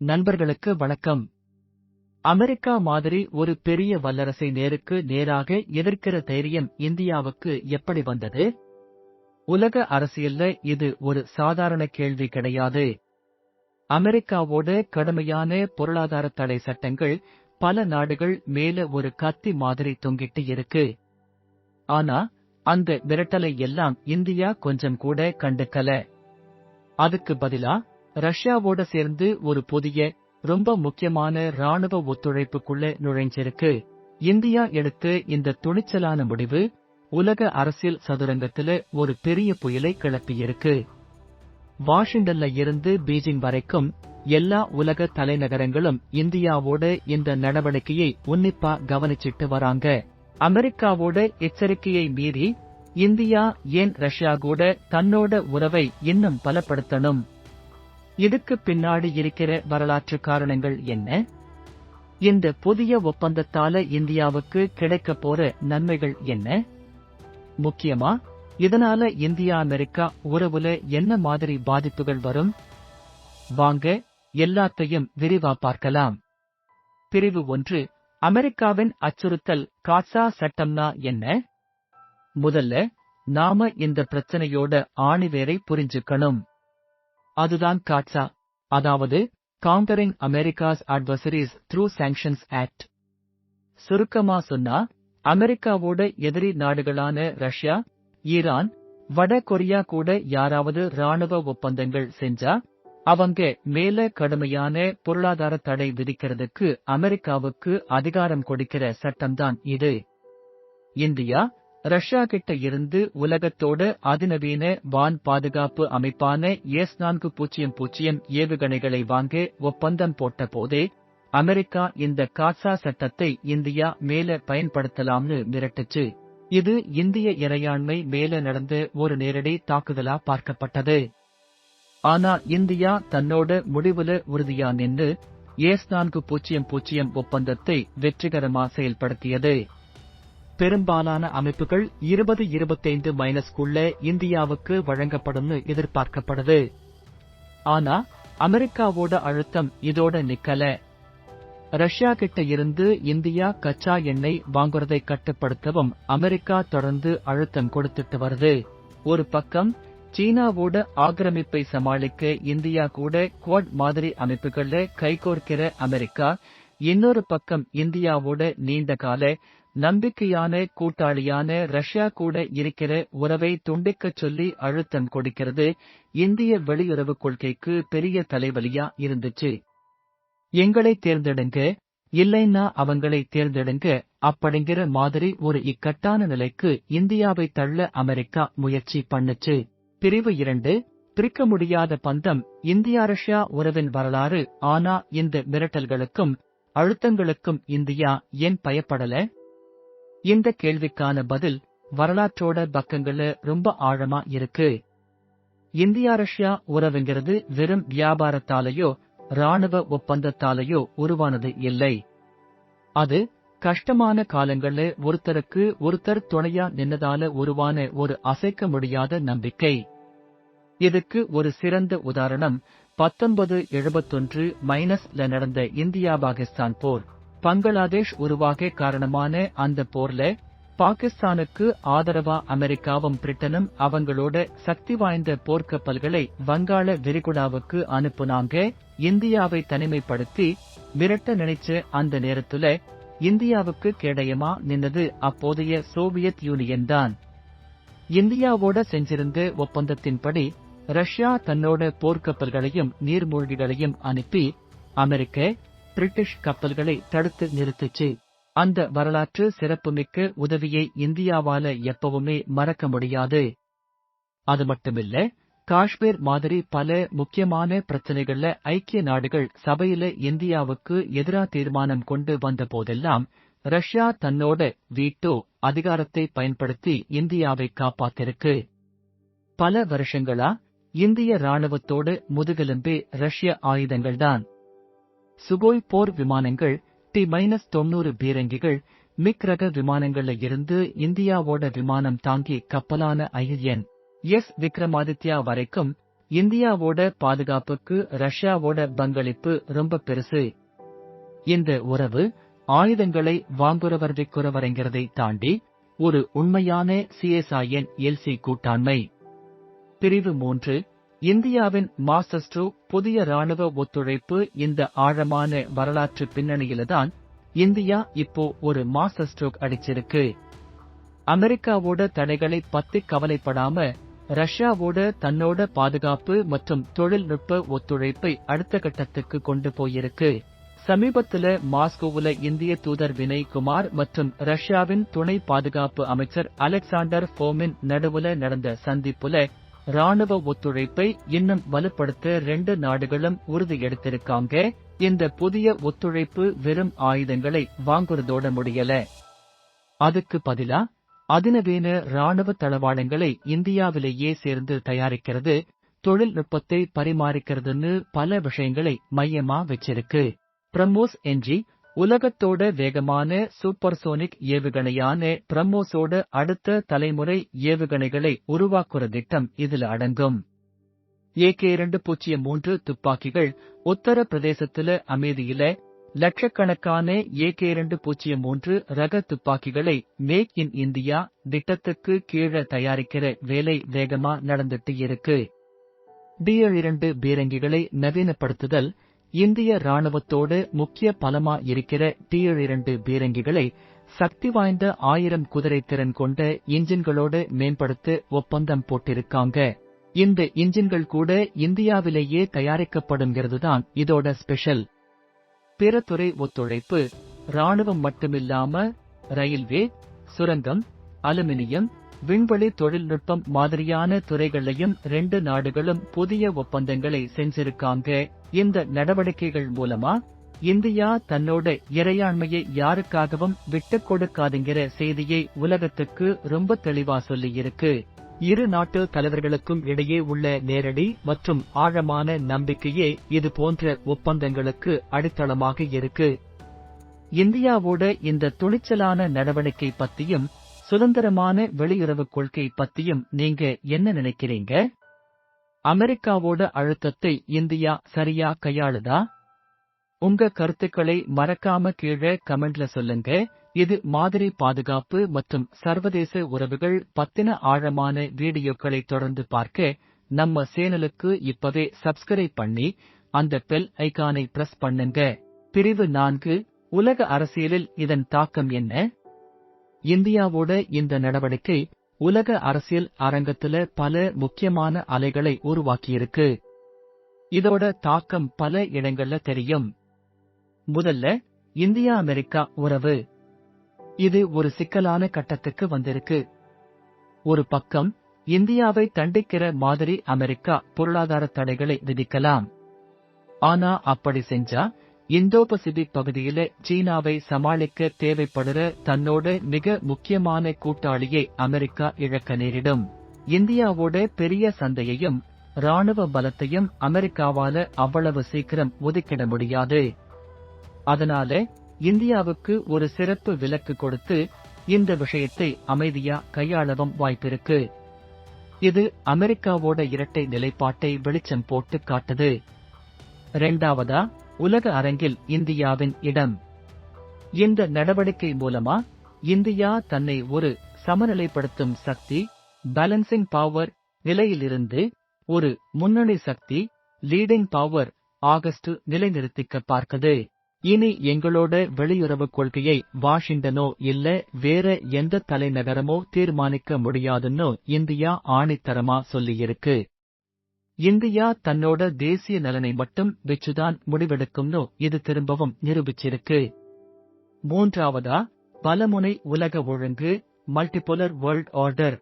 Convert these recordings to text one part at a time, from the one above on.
நண்பர்களுக்கு வணக்கம். அமெரிக்கா மாதிரி ஒரு பெரிய வல்லரசை நேருக்கு நேராக எதிர்க்கிற தைரியம் இந்தியாவுக்கு எப்படி வந்தது? உலக அரசியல்ல இது ஒரு சாதாரண கேள்வி கிடையாது. அமெரிக்காவோட கடுமையான பொருளாதார தடை சட்டங்கள் பல நாடுகள் மேல ஒரு கத்தி மாதிரி தொங்கிட்டு இருக்கு. ஆனா அந்த விரட்டலை எல்லாம் இந்தியா கொஞ்சம் கூட கண்டுக்கல. அதுக்கு பதிலா ரஷ்யாவோட சேர்ந்து ஒரு புதிய ரொம்ப முக்கியமான ராணுவ ஒத்துழைப்புக்குள்ள நுழைஞ்சிருக்கு. இந்தியா எடுத்த இந்த துணிச்சலான முடிவு உலக அரசியல் சதுரங்கத்துல ஒரு பெரிய புயலை கிளப்பியிருக்கு. வாஷிங்டன்ல இருந்து பீஜிங் வரைக்கும் எல்லா உலக தலைநகரங்களும் இந்தியாவோட இந்த நடவடிக்கையை உன்னிப்பா கவனிச்சிட்டு வராங்க. அமெரிக்காவோட எச்சரிக்கையை மீறி இந்தியா ஏன் ரஷ்யா கூட தன்னோட உறவை இன்னும் பலப்படுத்தணும்? இதுக்கு பின்னாடி இருக்கிற வரலாற்று காரணங்கள் என்ன? இந்த புதிய ஒப்பந்தத்தால இந்தியாவுக்கு கிடைக்க போற நன்மைகள் என்ன? முக்கியமா இதனால இந்தியா அமெரிக்கா உறவுல என்ன மாதிரி பாதிப்புகள் வரும்? வாங்க எல்லாத்தையும் விரிவா பார்க்கலாம். பிரிவு ஒன்று அமெரிக்காவின் அச்சுறுத்தல் காட்சா சட்டம்னா என்ன? முதல்ல நாம இந்த பிரச்சனையோட ஆணிவேரை புரிஞ்சுக்கணும். அதுதான் காட்சா. அதாவது countering America's adversaries through sanctions act சுருக்கமா சொன்னா அமெரிக்காவோட எதிரி நாடுகளான ரஷ்யா ஈரான் வட கொரியா கூட யாராவது ராணுவ ஒப்பந்தங்கள் செஞ்சா அவங்க மேல கடுமையான பொருளாதார தடை விதிக்கிறதுக்கு அமெரிக்காவுக்கு அதிகாரம் கொடுக்கிற சட்டம்தான் இது. இந்தியா ரஷ்யா கிட்ட இருந்து உலகத்தோட அதிநவீன வான் பாதுகாப்பு அமைப்பான எஸ் நான்கு பூஜ்ஜியம் பூஜ்ஜியம் ஏவுகணைகளை வாங்க ஒப்பந்தம் போட்ட போதே அமெரிக்கா இந்த காட்சா சட்டத்தை இந்தியா மேல பயன்படுத்தலாம்னு மிரட்டுச்சு. இது இந்திய இறையாண்மை மேல நடந்த ஒரு நேரடி தாக்குதலா பார்க்கப்பட்டது. ஆனா இந்தியா தன்னோட முடிவுல உறுதியா நின்று எஸ் நான்கு பூஜ்ஜியம் பூஜ்ஜியம் ஒப்பந்தத்தை வெற்றிகரமா செயல்படுத்தியது. பெரும்பாலான அமைப்புகள் இருபது இருபத்தைந்து மைனஸ்குள்ள இந்தியாவுக்கு வழங்கப்படும்னு எதிர்பார்க்கப்படுது. ஆனா அமெரிக்காவோட அழுத்தம் இதோட நிக்கல. ரஷ்யா கிட்ட இருந்து இந்தியா கச்சா எண்ணெய் வாங்குறதை கட்டுப்படுத்தவும் அமெரிக்கா தொடர்ந்து அழுத்தம் கொடுத்துட்டு வருது. ஒரு பக்கம் சீனாவோட ஆக்கிரமிப்பை சமாளிக்க இந்தியா கூட குவாட் மாதிரி அமைப்புகள்ல கைகோர்க்கிற அமெரிக்கா இன்னொரு பக்கம் இந்தியாவோட நீண்ட கால நம்பிக்கையான கூட்டாளியான ரஷ்யா கூட இருக்கிற உறவை துண்டிக்கச் சொல்லி அழுத்தம் கொடுக்கிறது இந்திய வெளியுறவு கொள்கைக்கு பெரிய தலைவலியா இருந்துச்சு. எங்களை தேர்ந்தெடுங்க இல்லைன்னா அவங்களை தேர்ந்தெடுங்க அப்படிங்கிற மாதிரி ஒரு இக்கட்டான நிலைக்கு இந்தியாவை தள்ள அமெரிக்கா முயற்சி பண்ணுச்சு. பிரிவு இரண்டு பிரிக்க முடியாத பந்தம் இந்தியா ரஷ்யா உறவின் வரலாறு ஆனா இந்த மிரட்டல்களுக்கும் அழுத்தங்களுக்கும் இந்தியா ஏன் பயப்படல? இந்த கேள்விக்கான பதில் வரலாற்றோட பக்கங்கள்ல ரொம்ப ஆழமா இருக்கு. இந்தியா ரஷ்யா உறவுங்கிறது வெறும் வியாபாரத்தாலேயோ ராணுவ ஒப்பந்தத்தாலேயோ உருவானது இல்லை. அது கஷ்டமான காலங்கள்ல ஒருத்தருக்கு ஒருத்தர் துணையா நின்னதால உருவான ஒரு அசைக்க முடியாத நம்பிக்கை. இதுக்கு ஒரு சிறந்த உதாரணம் பத்தொன்பது எழுபத்தொன்று மைனஸ்ல நடந்த இந்தியா பாகிஸ்தான் போர். பங்களாதேஷ் உருவாக காரணமான அந்த போர்ல பாகிஸ்தானுக்கு ஆதரவா அமெரிக்காவும் பிரிட்டனும் அவங்களோட சக்தி வாய்ந்த போர்க்கப்பல்களை வங்காள விரிகுடாவுக்கு அனுப்புனாங்க. இந்தியாவை தனிமைப்படுத்தி மிரட்ட நினைச்ச அந்த நேரத்துல இந்தியாவுக்கு கேடயமா நின்னது அப்போதைய சோவியத் யூனியன் தான். இந்தியாவோட செஞ்சிருந்த ஒப்பந்தத்தின்படி ரஷ்யா தன்னோட போர்க்கப்பல்களையும் நீர்மூழ்கிகளையும் அனுப்பி அமெரிக்க பிரிட்டிஷ் கப்பல்களை தடுத்து நிறுத்துச்சு. அந்த வரலாற்று சிறப்புமிக்க உதவியை இந்தியாவால எப்பவுமே மறக்க முடியாது. அது மட்டுமில்ல காஷ்மீர் மாதிரி பல முக்கியமான பிரச்சனைகள்ல ஐக்கிய நாடுகள் சபையில இந்தியாவுக்கு எதிரா தீர்மானம் கொண்டு வந்த போதெல்லாம் ரஷ்யா தன்னோட வீட்டோ அதிகாரத்தை பயன்படுத்தி இந்தியாவை காப்பாத்திருக்கு. பல வருஷங்களா இந்திய ராணுவத்தோட முதுகெலும்பே ரஷ்ய ஆயுதங்கள்தான். சுகோய் போர் விமானங்கள் டி மைனஸ் தொண்ணூறு பீரங்கிகள் மிக் ரக விமானங்கள்ல இருந்து இந்தியாவோட விமானம் தாங்கி கப்பலான ஐஎன் எஸ் விக்ரமாதித்யா வரைக்கும் இந்தியாவோட பாதுகாப்புக்கு ரஷ்யாவோட பங்களிப்பு ரொம்ப பெருசு. இந்த உறவு ஆயுதங்களை வாங்குறவர்விக்குறவரைங்கிறதை தாண்டி ஒரு உண்மையான சிஎஸ்ஐஎன் எல்சி கூட்டாண்மை. பிரிவு மூன்று இந்தியாவின் மாஸ்டர்ஸ் டூ புதிய ராணுவ ஒத்துழைப்பு இந்த ஆழமான வரலாற்று பின்னணியில்தான் இந்தியா இப்போ ஒரு மாஸ்டர் ஸ்ட்ரோக் அடிச்சிருக்கு. அமெரிக்காவோட தடைகளை பத்தி கவலைப்படாம ரஷ்யாவோட தன்னோட பாதுகாப்பு மற்றும் தொழில்நுட்ப ஒத்துழைப்பை அடுத்த கட்டத்துக்கு கொண்டு போயிருக்கு. சமீபத்துல மாஸ்கோவுல இந்திய தூதர் வினய் குமார் மற்றும் ரஷ்யாவின் துணை பாதுகாப்பு அமைச்சர் அலெக்சாண்டர் ஃபோமின் நடுவுல நடந்த சந்திப்புல ராணுவ ஒத்துழைப்பை இன்னும் வலுப்படுத்த ரெண்டு நாடுகளும் உறுதி எடுத்திருக்காங்க. இந்த புதிய ஒத்துழைப்பு வெறும் ஆயுதங்களை வாங்குறதோட முடியல. அதுக்கு பதிலா அதிநவீன ராணுவ தளவாடங்களை இந்தியாவிலேயே சேர்ந்து தயாரிக்கிறது தொழில்நுட்பத்தை பரிமாறிக்கிறதுன்னு பல விஷயங்களை மையமா வச்சிருக்கு. பிரமோஸ் என்ஜி உலகத்தோட வேகமான சூப்பர்சோனிக் ஏவுகணையான பிரம்மோஸோட அடுத்த தலைமுறை ஏவுகணைகளை உருவாக்குற திட்டம் இதுல அடங்கும். ஏகே இரண்டு பூஜ்ஜியம் மூன்று துப்பாக்கிகள் உத்தர பிரதேசத்துல அமைதியில லட்சக்கணக்கான ஏகே இரண்டு பூஜ்ஜியம் மூன்று ரக துப்பாக்கிகளை மேக் இன் இந்தியா திட்டத்துக்கு கீழே தயாரிக்கிற வேலை வேகமா நடந்துட்டு இருக்கு. டிஎல் இரண்டு பீரங்கிகளை நவீனப்படுத்துதல் இந்திய ராணுவத்தோடு முக்கிய பலமா இருக்கிற டீழ் இரண்டு பீரங்கிகளை சக்தி வாய்ந்த ஆயிரம் குதிரை திறன் கொண்ட இன்ஜின்களோடு மேம்படுத்த ஒப்பந்தம் போட்டிருக்காங்க. இந்த இன்ஜின்கள் கூட இந்தியாவிலேயே தயாரிக்கப்படுங்கிறதுதான் இதோட ஸ்பெஷல். பிற துறை ஒத்துழைப்பு ராணுவம் மட்டுமில்லாம ரயில்வே சுரங்கம் அலுமினியம் விண்வெளி தொழில்நுட்பம் மாதிரியான துறைகளையும் ரெண்டு நாடுகளும் புதிய ஒப்பந்தங்களை செஞ்சிருக்காங்க. இந்த நடவடிக்கைகள் மூலமா இந்தியா தன்னோட இறையாண்மையை யாருக்காகவும் விட்டுக் கொடுக்காதுங்கிற செய்தியை உலகத்துக்கு ரொம்ப தெளிவா சொல்லியிருக்கு. இரு நாட்டு தலைவர்களுக்கும் இடையே உள்ள நேரடி மற்றும் ஆழமான நம்பிக்கையே இது போன்ற ஒப்பந்தங்களுக்கு அடித்தளமாக இருக்கு. இந்தியாவோட இந்த துணிச்சலான நடவடிக்கை பத்தியும் சுதந்திரமான வெளியுறவு கொள்கை பத்தியும் நீங்க என்ன நினைக்கிறீங்க? அமெரிக்காவோட அழுத்தத்தை இந்தியா சரியா கையாளுதா? உங்க கருத்துக்களை மறக்காம கீழே கமெண்ட்ல சொல்லுங்க. இது மாதிரி பாதுகாப்பு மற்றும் சர்வதேச உறவுகள் பத்தின ஆழமான வீடியோக்களை தொடர்ந்து பார்க்க நம்ம சேனலுக்கு இப்பவே சப்ஸ்கிரைப் பண்ணி அந்த பெல் ஐகானை பிரஸ் பண்ணுங்க. பிரிவு நான்கு உலக அரசியலில் இதன் தாக்கம் என்ன? இந்தியாவோட இந்த நடவடிக்கை உலக அரசியல் அரங்கத்துல பல முக்கியமான அலைகளை உருவாக்கியிருக்கு. இதோட தாக்கம் பல இடங்கள்ல தெரியும். முதல்ல இந்தியா அமெரிக்கா உறவு. இது ஒரு சிக்கலான கட்டத்துக்கு வந்திருக்கு. ஒரு பக்கம் இந்தியாவை தண்டிக்கிற மாதிரி அமெரிக்கா பொருளாதார தடைகளை விதிக்கலாம். ஆனா அப்படி செஞ்சா இந்தோ பசிபிக் பகுதியில சீனாவை சமாளிக்க தேவைப்படுற தன்னோட மிக முக்கியமான கூட்டாளியை அமெரிக்கா இழக்க நேரிடும். இந்தியாவோட பெரிய சந்தையையும் ராணுவ பலத்தையும் அமெரிக்காவால அவ்வளவு சீக்கிரம் ஒதுக்கிட முடியாது. அதனால இந்தியாவுக்கு ஒரு சிறப்பு விலக்கு கொடுத்து இந்த விஷயத்தை அமைதியா கையாளவும் வாய்ப்பிருக்கு. இது அமெரிக்காவோட இரட்டை நிலைப்பாட்டை வெளிச்சம் போட்டு காட்டுது. இரண்டாவதா உலக அரங்கில் இந்தியாவின் இடம். இந்த நடவடிக்கை மூலமா இந்தியா தன்னை ஒரு சமநிலைப்படுத்தும் சக்தி பேலன்சிங் பவர் நிலையிலிருந்து ஒரு முன்னணி சக்தி லீடிங் பவர் ஆகஸ்ட் நிலைநிறுத்திக்க பார்க்குது. இனி எங்களோட வெளியுறவு கொள்கையை வாஷிங்டனோ இல்ல வேற எந்த தலைநகரமோ தீர்மானிக்க முடியாதுன்னு இந்தியா ஆணித்தரமா சொல்லியிருக்கு. இந்தியா தன்னோட தேசிய நலனை மட்டும் வச்சுதான் முடிவெடுக்கும்னு இது திரும்பவும் நிரூபிச்சிருக்கு. மூன்றாவதா பலமுனை உலக ஒழுங்கு multipolar world order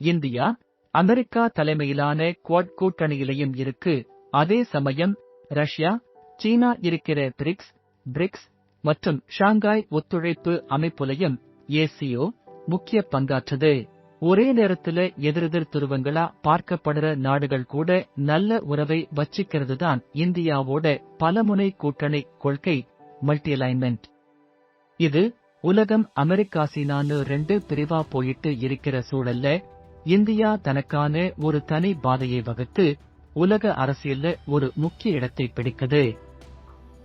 India America தலைமையிலான குவாட் கூட்டணியிலையும் இருக்கு. அதே சமயம் ரஷ்யா சீனா இருக்கிற பிரிக்ஸ் பிரிக்ஸ் மற்றும் ஷாங்காய் ஒத்துழைப்பு அமைப்புலையும் ஏசியோ முக்கிய பங்காற்றுது. ஒரே நேரத்துல எதிரெதிர் துருவங்களா பார்க்கப்படுற நாடுகள் கூட நல்ல உறவை வச்சிக்கிறது தான் இந்தியாவோட பலமுனை கூட்டணி கொள்கை மல்டிலைன்மெண்ட் இது உலகம் அமெரிக்கா சீனான்னு ரெண்டு பிரிவா போயிட்டு இருக்கிற சூழல்ல இந்தியா தனக்கான ஒரு தனி பாதையை வகுத்து உலக அரசியல்ல ஒரு முக்கிய இடத்தை பிடிக்குது.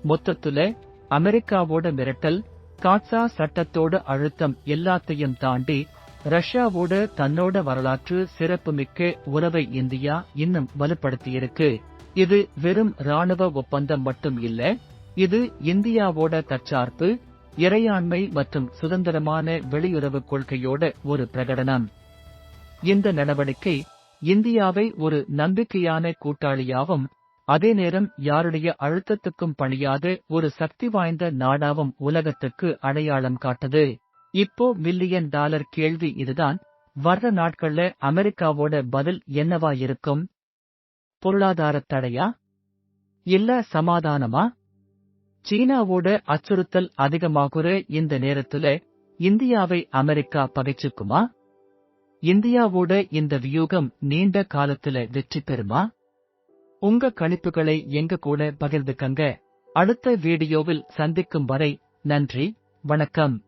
மொத்தத்துல அமெரிக்காவோட மிரட்டல் காட்சா சட்டத்தோட அழுத்தம் எல்லாத்தையும் தாண்டி ரஷ்யாவோட தன்னோட வரலாற்று சிறப்புமிக்க உறவை இந்தியா இன்னும் வலுப்படுத்தியிருக்கு. இது வெறும் ராணுவ ஒப்பந்தம் மட்டும் இல்ல இது இந்தியாவோட தற்சார்பு இறையாண்மை மற்றும் சுதந்திரமான வெளியுறவு கொள்கையோட ஒரு பிரகடனம். இந்த நடவடிக்கை இந்தியாவை ஒரு நம்பிக்கையான கூட்டாளியாவும் அதே நேரம் யாருடைய அழுத்தத்துக்கும் பணியாத ஒரு சக்தி வாய்ந்த நாடாவும் உலகத்துக்கு அடையாளம் காட்டுது. இப்போ மில்லியன் டாலர் கேள்வி இதுதான். வர்ற நாட்கள்ல அமெரிக்காவோட பதில் என்னவா இருக்கும்? பொருளாதார தடையா? இல்ல சமாதானமா? சீனாவோட அச்சுறுத்தல் அதிகமாகுற இந்த நேரத்துல இந்தியாவை அமெரிக்கா பகைச்சுக்குமா? இந்தியாவோட இந்த வியூகம் நீண்ட காலத்துல வெற்றி பெறுமா? உங்க கணிப்புகளை எங்க கூட பகிர்ந்துக்கங்க. அடுத்த வீடியோவில் சந்திக்கும் வரை நன்றி வணக்கம்.